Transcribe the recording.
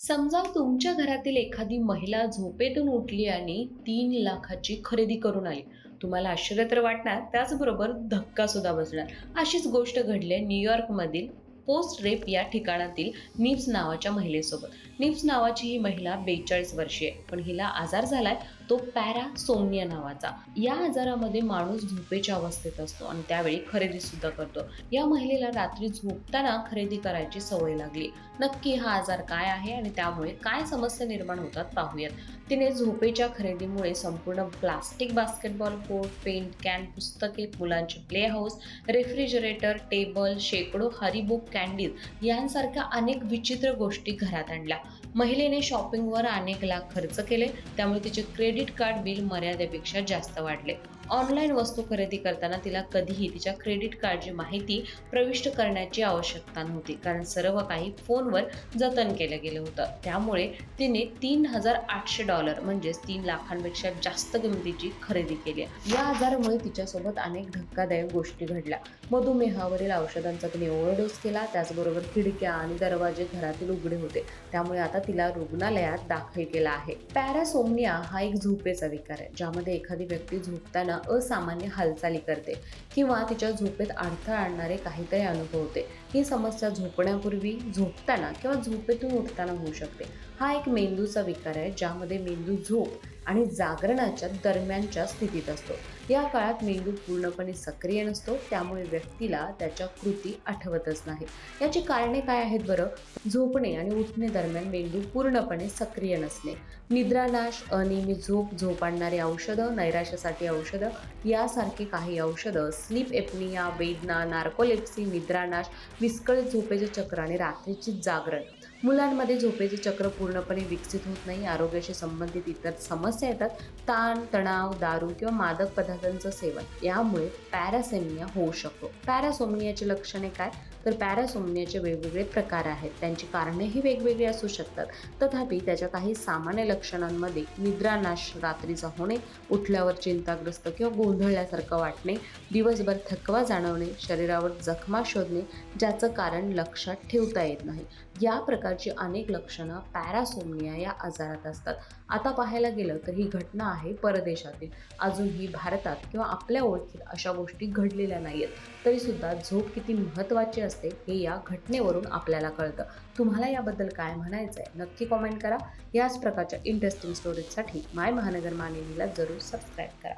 समजा तुमच्या घरातील एखादी महिला झोपेतून उठली आणि तीन लाखाची खरेदी करून आली. तुम्हाला आश्चर्य तर वाटणार त्याचबरोबर धक्का सुद्धा बसणार. अशीच गोष्ट घडली आहे न्यूयॉर्कमधील पोस्ट रेप या ठिकाणातील निप्स नावाच्या महिलेसोबत. निप्स नावाची ही महिला बेचाळीस वर्षीय आहे. पण हिला आजार झालाय तो पॅरासोमनिया नावाचा. या आजारामध्ये माणूस झोपेच्या अवस्थेत असतो आणि त्यावेळी खरेदी सुद्धा करतो. या महिलेला रात्री झोपताना खरेदी करायची सवय लागली. नक्की हा आजार काय आहे आणि त्यामुळे काय समस्या निर्माण होतात पाहूयात. तिने झोपेच्या खरेदीमुळे संपूर्ण plastic basketball court paint can पुस्तके मुलांचे प्ले हाऊस रेफ्रिजरेटर टेबल शेकडो हरिबुक कँडीज यांसारख्या अनेक विचित्र गोष्टी घरात आणल्या. महिलेने शॉपिंगवर अनेक लाख खर्च केले त्यामुळे तिचे क्रेडिट कार्ड बिल मर्यादेपेक्षा जास्त वाढले. ऑनलाईन वस्तू खरेदी करताना तिला कधीही तिच्या क्रेडिट कार्डची माहिती प्रविष्ट करण्याची आवश्यकता नव्हती कारण सर्व काही फोनवर जतन केलं गेलं होतं. त्यामुळे तिने तीन हजार आठशे डॉलर म्हणजेच तीन लाखांपेक्षा जास्त किमतीची खरेदी केली. या आजारामुळे तिच्यासोबत अनेक धक्कादायक गोष्टी घडल्या. मधुमेहावरील औषधांचा तिने ओव्हरडोस केला त्याचबरोबर खिडक्या आणि दरवाजे घरातील उघडे होते. त्यामुळे आता तिला रुग्णालयात दाखल केला आहे. पॅरासोमनिया हा एक झोपेचा विकार आहे ज्यामध्ये एखादी व्यक्ती झोपताना असामान्य हालचाली करते किंवा तिच्या झोपेत अडथळा आणणारे काहीतरी अनुभवते. ही समस्या झोपण्यापूर्वी झोपताना किंवा झोपेतून उठताना होऊ शकते. हा एक मेंदूचा विकार आहे ज्यामध्ये मेंदू झोप आणि जागरणाच्या दरम्यानच्या स्थितीत असतो. या काळात मेंदू पूर्णपणे सक्रिय नसतो त्यामुळे व्यक्तीला त्याच्या कृती आठवतच नाही. याची कारणे काय आहेत बरं? झोपणे आणि उठणे दरम्यान मेंदू पूर्णपणे सक्रिय नसणे. निद्रानाश अनियमित झोप झोप आणणारी औषधं नैराश्यासाठी औषधं यासारखी काही औषधं स्लीप एपनिया वेदना नार्कोलेप्सी निद्रानाश विस्कळीत झोपेचे चक्र आणि रात्रीची जागरण. मुलांमध्ये झोपेचे चक्र पूर्णपणे विकसित होत नाही आरोग्याशी संबंधित इतर समस्या येतात ताण तणाव दारू किंवा मादक पदार्थांचं सेवन. यामुळे पॅरासेमिया होऊ शकतो. पॅरासोमियाची लक्षणे काय? तर पॅरासोमनियाचे वेगवेगळे प्रकार आहेत. त्यांची कारणेही वेगवेगळी असू शकतात. तथापि त्याच्या काही सामान्य लक्षणांमध्ये निद्रानाश रात्रीचा होणे उठल्यावर चिंताग्रस्त किंवा गोंधळल्यासारखं वाटणे दिवसभर थकवा जाणवणे शरीरावर जखमा शोधणे ज्याचं कारण लक्षात ठेवता येत नाही. या प्रकारची अनेक लक्षणं पॅरासोमनिया या आजारात असतात. आता पाहायला गेलं तर ही घटना आहे परदेशातील. अजूनही भारतात किंवा आपल्या ओळखीत अशा गोष्टी घडलेल्या नाही आहेत तरीसुद्धा झोप किती महत्त्वाची असते हे या घटनेवरून आपल्याला कळतं. तुम्हाला याबद्दल काय म्हणायचं आहे नक्की कॉमेंट करा. याच प्रकारच्या इंटरेस्टिंग स्टोरीजसाठी माय महानगर मानिनीला जरूर सबस्क्राईब करा.